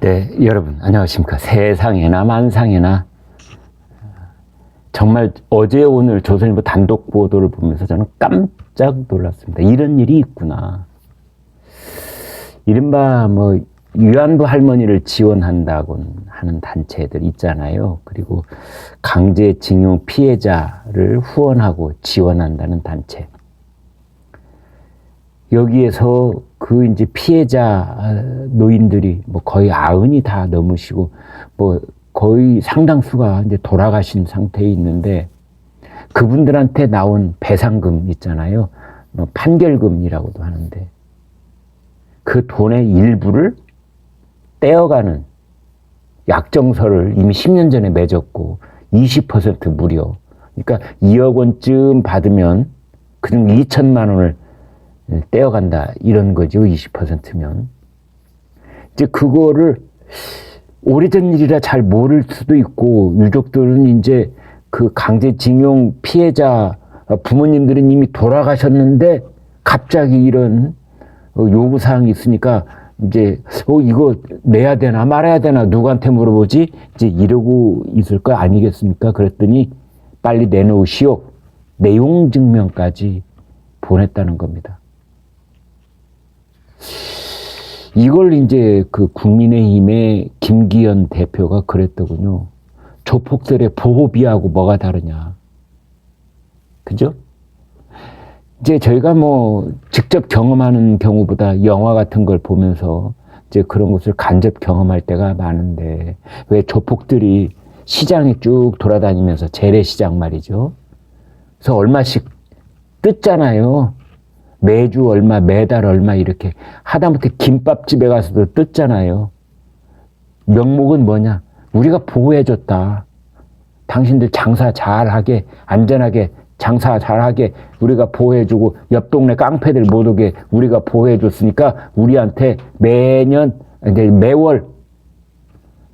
네, 여러분 안녕하십니까. 세상에나 만상에나 정말 어제 오늘 조선일보 단독 보도를 보면서 저는 깜짝 놀랐습니다. 이런 일이 있구나. 이른바 뭐 위안부 할머니를 지원한다고 하는 단체들 있잖아요. 그리고 강제징용 피해자를 후원하고 지원한다는 단체. 여기에서 그 이제 피해자 노인들이 뭐 거의 아흔이 다 넘으시고 뭐 거의 상당수가 이제 돌아가신 상태에 있는데 그분들한테 나온 배상금 있잖아요. 뭐 판결금이라고도 하는데 그 돈의 일부를 떼어가는 약정서를 이미 10년 전에 맺었고 20% 무려 그러니까 2억 원쯤 받으면 그중 2천만 원을 떼어간다 이런 거죠 20%면 이제 그거를 오래전 일이라 잘 모를 수도 있고 유족들은 이제 그 강제징용 피해자 부모님들은 이미 돌아가셨는데 갑자기 이런 요구 사항이 있으니까 이제 어 이거 내야 되나 말아야 되나 누구한테 물어보지 이제 이러고 있을 거 아니겠습니까? 그랬더니 빨리 내놓으시오 내용 증명까지 보냈다는 겁니다. 이걸 이제 그 국민의힘의 김기현 대표가 그랬더군요. 조폭들의 보호비하고 뭐가 다르냐. 그죠? 이제 저희가 뭐 직접 경험하는 경우보다 영화 같은 걸 보면서 이제 그런 것을 간접 경험할 때가 많은데 왜 조폭들이 시장에 쭉 돌아다니면서 재래시장 말이죠. 그래서 얼마씩 뜯잖아요. 매주 얼마, 매달 얼마 이렇게 하다못해 김밥집에 가서도 뜯잖아요. 명목은 뭐냐? 우리가 보호해줬다. 당신들 장사 잘하게, 안전하게 장사 잘하게 우리가 보호해주고 옆 동네 깡패들 못 오게 우리가 보호해줬으니까 우리한테 매년, 이제 매월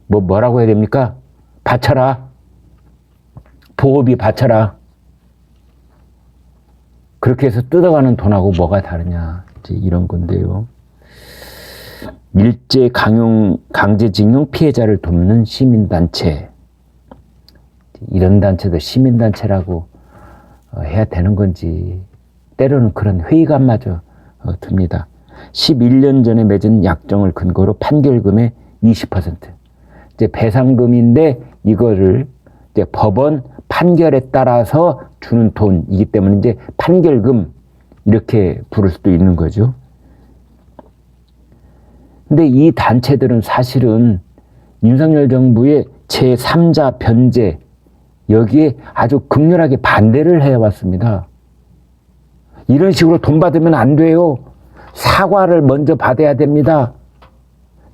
뭐 뭐라고 해야 됩니까? 바쳐라. 보호비 바쳐라. 그렇게 해서 뜯어가는 돈하고 뭐가 다르냐. 이제 이런 건데요. 일제 강용, 강제징용 피해자를 돕는 시민단체. 이런 단체도 시민단체라고 어, 해야 되는 건지, 때로는 그런 회의감마저 어, 듭니다. 11년 전에 맺은 약정을 근거로 판결금의 20%. 이제 배상금인데 이거를 이제 법원 판결에 따라서 주는 돈이기 때문에 이제 판결금 이렇게 부를 수도 있는 거죠. 근데 이 단체들은 사실은 윤석열 정부의 제3자 변제 여기에 아주 극렬하게 반대를 해왔습니다. 이런 식으로 돈 받으면 안 돼요. 사과를 먼저 받아야 됩니다.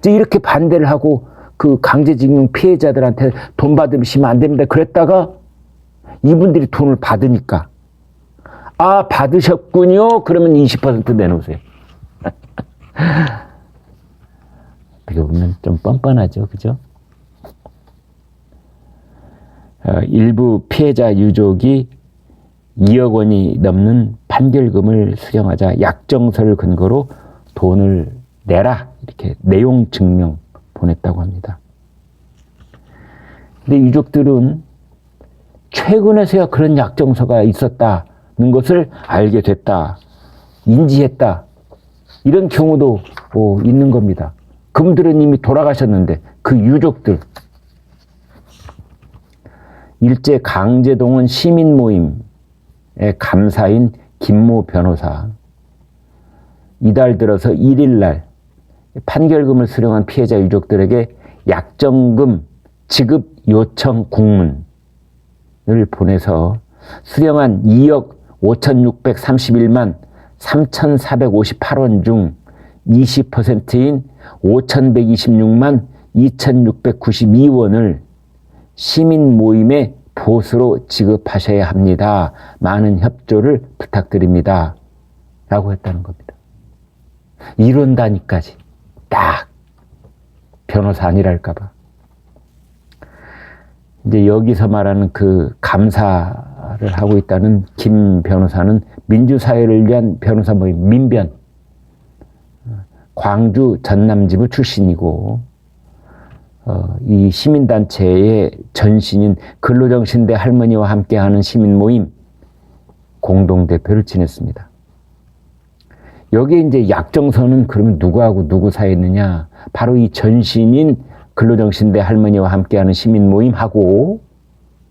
이렇게 반대를 하고 그 강제징용 피해자들한테 돈 받으시면 안 됩니다. 그랬다가 이분들이 돈을 받으니까 아 받으셨군요. 그러면 20% 내놓으세요. 어떻게 보면 좀 뻔뻔하죠, 그죠? 어, 일부 피해자 유족이 2억 원이 넘는 판결금을 수령하자 약정서를 근거로 돈을 내라 이렇게 내용 증명 보냈다고 합니다. 근데 유족들은 최근에서야 그런 약정서가 있었다는 것을 알게 됐다, 인지했다, 이런 경우도 뭐 있는 겁니다. 그분들은 이미 돌아가셨는데 그 유족들, 일제 강제동원 시민 모임의 감사인 김모 변호사, 이달 들어서 1일 날 판결금을 수령한 피해자 유족들에게 약정금 지급 요청 국문, 을 보내서 수령한 2억 5,631만 3,458원 중 20%인 5,126만 2,692원을 시민 모임의 보수로 지급하셔야 합니다. 많은 협조를 부탁드립니다. 라고 했다는 겁니다. 이런 단위까지 딱 변호사 아니랄까봐. 이제 여기서 말하는 그 감사를 하고 있다는 김 변호사는 민주사회를 위한 변호사 모임 민변 광주 전남지부 출신이고 어, 이 시민단체의 전신인 근로정신대 할머니와 함께하는 시민 모임 공동대표를 지냈습니다. 여기에 이제 약정서는 그러면 누구하고 누구 사이였느냐? 바로 이 전신인 근로정신대 할머니와 함께하는 시민 모임하고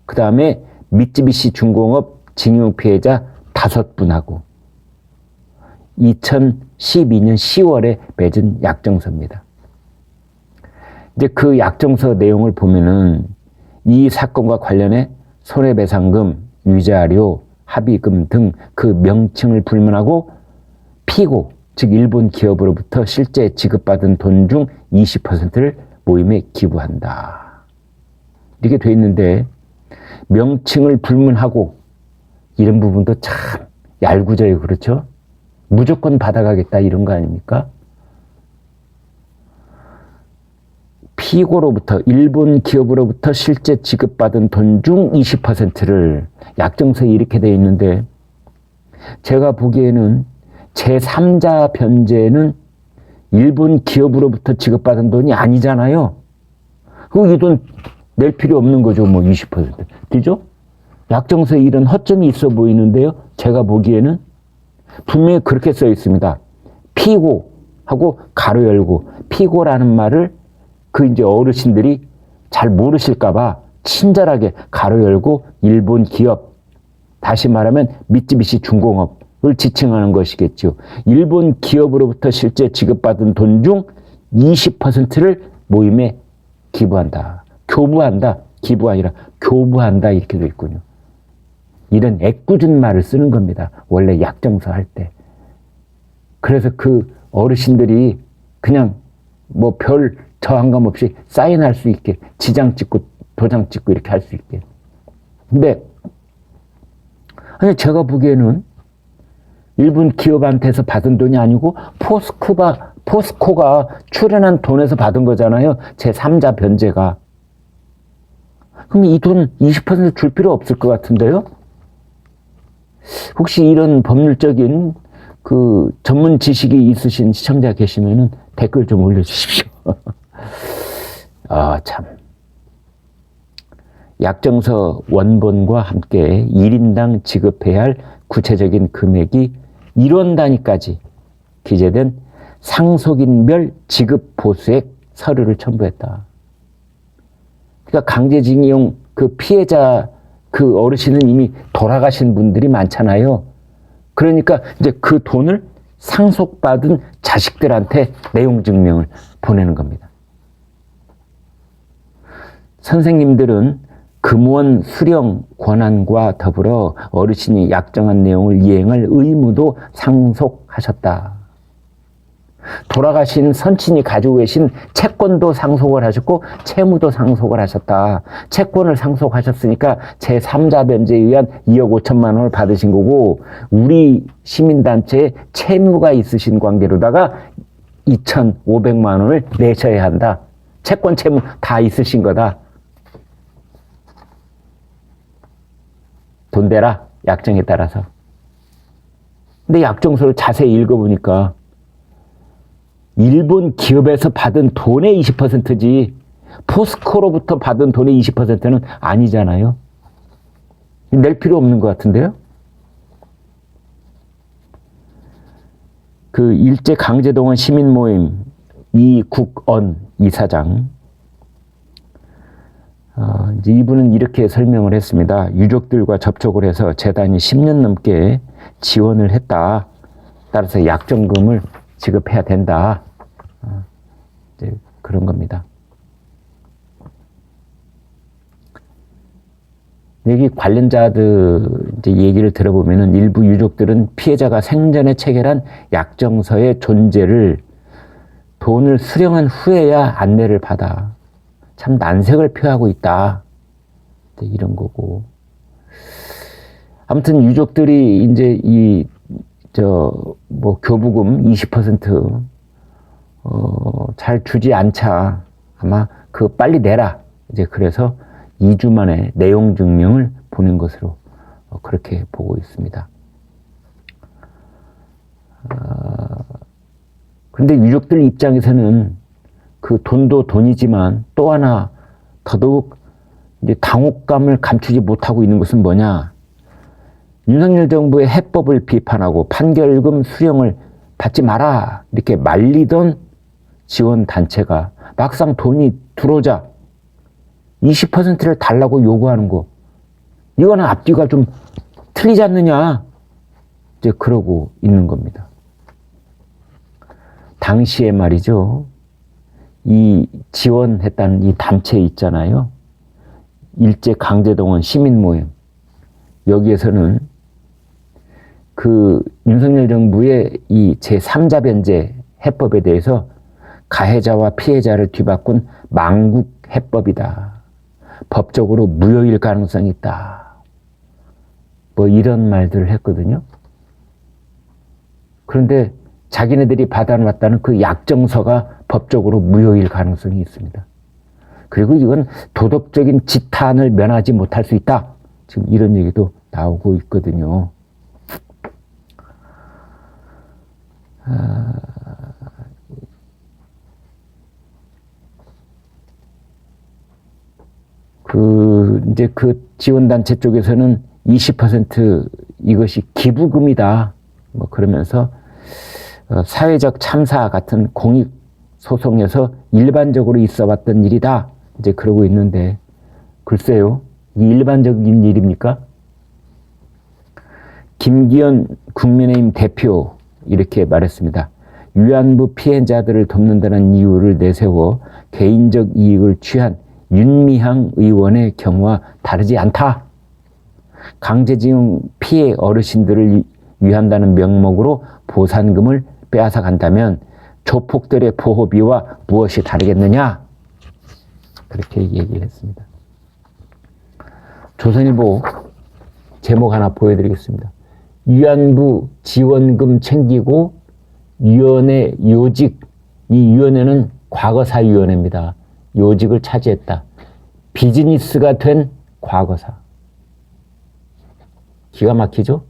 그 다음에 미쯔비시 중공업 징용 피해자 다섯 분하고 2012년 10월에 맺은 약정서입니다. 이제 그 약정서 내용을 보면은 이 사건과 관련해 손해배상금, 위자료, 합의금 등 그 명칭을 불문하고 피고, 즉 일본 기업으로부터 실제 지급받은 돈 중 20%를 모임에 기부한다. 이렇게 돼 있는데 명칭을 불문하고 이런 부분도 참 얄궂어요. 그렇죠? 무조건 받아가겠다 이런 거 아닙니까? 피고로부터 일본 기업으로부터 실제 지급받은 돈 중 20%를 약정서에 이렇게 돼 있는데 제가 보기에는 제3자 변제는 일본 기업으로부터 지급받은 돈이 아니잖아요. 그이돈 낼 필요 없는 거죠. 뭐 20%. 그죠? 약정서에 이런 허점이 있어 보이는데요. 제가 보기에는 분명히 그렇게 써 있습니다. 피고 하고 가로 열고 피고라는 말을 그 이제 어르신들이 잘 모르실까봐 친절하게 가로 열고 일본 기업 다시 말하면 미쯔비시 중공업 을 지칭하는 것이겠죠. 일본 기업으로부터 실제 지급받은 돈 중 20%를 모임에 기부한다. 교부한다. 기부 아니라 교부한다 이렇게 돼 있군요. 이런 애꿎은 말을 쓰는 겁니다. 원래 약정서 할 때. 그래서 그 어르신들이 그냥 뭐 별 저항감 없이 사인할 수 있게 지장 찍고 도장 찍고 이렇게 할 수 있게. 근데 아니 제가 보기에는 일본 기업한테서 받은 돈이 아니고 포스코가 포스코가 출연한 돈에서 받은 거잖아요. 제 3자 변제가. 그럼 이 돈 20%줄 필요 없을 것 같은데요? 혹시 이런 법률적인 그 전문 지식이 있으신 시청자 계시면은 댓글 좀 올려주십시오. 아, 참. 약정서 원본과 함께 1인당 지급해야 할 구체적인 금액이 1원 단위까지 기재된 상속인별 지급 보수액 서류를 첨부했다. 그러니까 강제징용 그 피해자 그 어르신은 이미 돌아가신 분들이 많잖아요. 그러니까 이제 그 돈을 상속받은 자식들한테 내용 증명을 보내는 겁니다. 선생님들은 금원 수령 권한과 더불어 어르신이 약정한 내용을 이행할 의무도 상속하셨다. 돌아가신 선친이 가지고 계신 채권도 상속을 하셨고 채무도 상속을 하셨다. 채권을 상속하셨으니까 제3자 변제에 의한 2억 5천만 원을 받으신 거고 우리 시민단체에 채무가 있으신 관계로다가 2,500만 원을 내셔야 한다. 채권 채무 다 있으신 거다. 돈 대라 약정에 따라서. 근데 약정서를 자세히 읽어보니까 일본 기업에서 받은 돈의 20%지 포스코로부터 받은 돈의 20%는 아니잖아요. 낼 필요 없는 것 같은데요? 그 일제 강제동원 시민 모임 이국언 이사장 어, 이제 이분은 이렇게 설명을 했습니다. 유족들과 접촉을 해서 재단이 10년 넘게 지원을 했다. 따라서 약정금을 지급해야 된다. 어, 이제 그런 겁니다. 여기 관련자들 이제 얘기를 들어보면은 일부 유족들은 피해자가 생전에 체결한 약정서의 존재를 돈을 수령한 후에야 안내를 받아 참 난색을 표하고 있다. 이런 거고. 아무튼 유족들이 이제 이, 저, 뭐, 교부금 20%, 어, 잘 주지 않자. 아마 그 빨리 내라. 이제 그래서 2주 만에 내용 증명을 보낸 것으로 어, 그렇게 보고 있습니다. 어, 근데 유족들 입장에서는 그 돈도 돈이지만 또 하나 더더욱 이제 당혹감을 감추지 못하고 있는 것은 뭐냐? 윤석열 정부의 해법을 비판하고 판결금 수령을 받지 마라 이렇게 말리던 지원 단체가 막상 돈이 들어오자 20%를 달라고 요구하는 거 이거는 앞뒤가 좀 틀리지 않느냐 이제 그러고 있는 겁니다. 당시에 말이죠. 이 지원했다는 이 단체 있잖아요. 일제 강제동원 시민 모임 여기에서는 그 윤석열 정부의 이 제3자 변제 해법에 대해서 가해자와 피해자를 뒤바꾼 망국 해법이다. 법적으로 무효일 가능성이 있다. 뭐 이런 말들을 했거든요. 그런데 자기네들이 받아놨다는 그 약정서가 법적으로 무효일 가능성이 있습니다. 그리고 이건 도덕적인 지탄을 면하지 못할 수 있다. 지금 이런 얘기도 나오고 있거든요. 아, 그 이제 그 지원단체 쪽에서는 20% 이것이 기부금이다. 뭐 그러면서 어, 사회적 참사 같은 공익 소송에서 일반적으로 있어 왔던 일이다. 이제 그러고 있는데 글쎄요, 이 일반적인 일입니까? 김기현 국민의힘 대표 이렇게 말했습니다. 위안부 피해자들을 돕는다는 이유를 내세워 개인적 이익을 취한 윤미향 의원의 경우와 다르지 않다. 강제징용 피해 어르신들을 위한다는 명목으로 보상금을 빼앗아 간다면 조폭들의 보호비와 무엇이 다르겠느냐? 그렇게 얘기를 했습니다. 조선일보 제목 하나 보여드리겠습니다. 위안부 지원금 챙기고 위원회 요직, 이 위원회는 과거사위원회입니다. 요직을 차지했다. 비즈니스가 된 과거사. 기가 막히죠?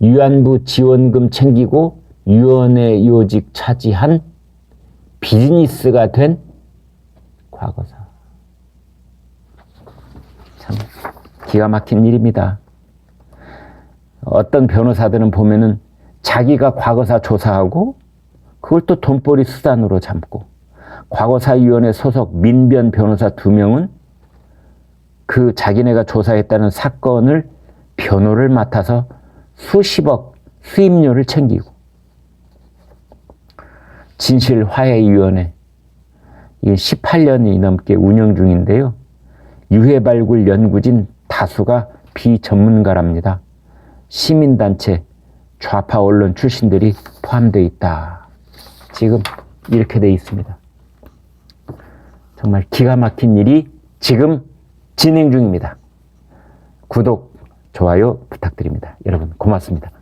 위안부 지원금 챙기고 위원회 요직 차지한 비즈니스가 된 과거사. 참 기가 막힌 일입니다. 어떤 변호사들은 보면은 자기가 과거사 조사하고 그걸 또 돈벌이 수단으로 삼고 과거사위원회 소속 민변 변호사 두 명은 그 자기네가 조사했다는 사건을 변호를 맡아서 수십억 수임료를 챙기고 진실화해위원회 18년이 넘게 운영 중인데요. 유해 발굴 연구진 다수가 비전문가랍니다. 시민단체, 좌파 언론 출신들이 포함되어 있다. 지금 이렇게 돼 있습니다. 정말 기가 막힌 일이 지금 진행 중입니다. 구독, 좋아요 부탁드립니다. 여러분 고맙습니다.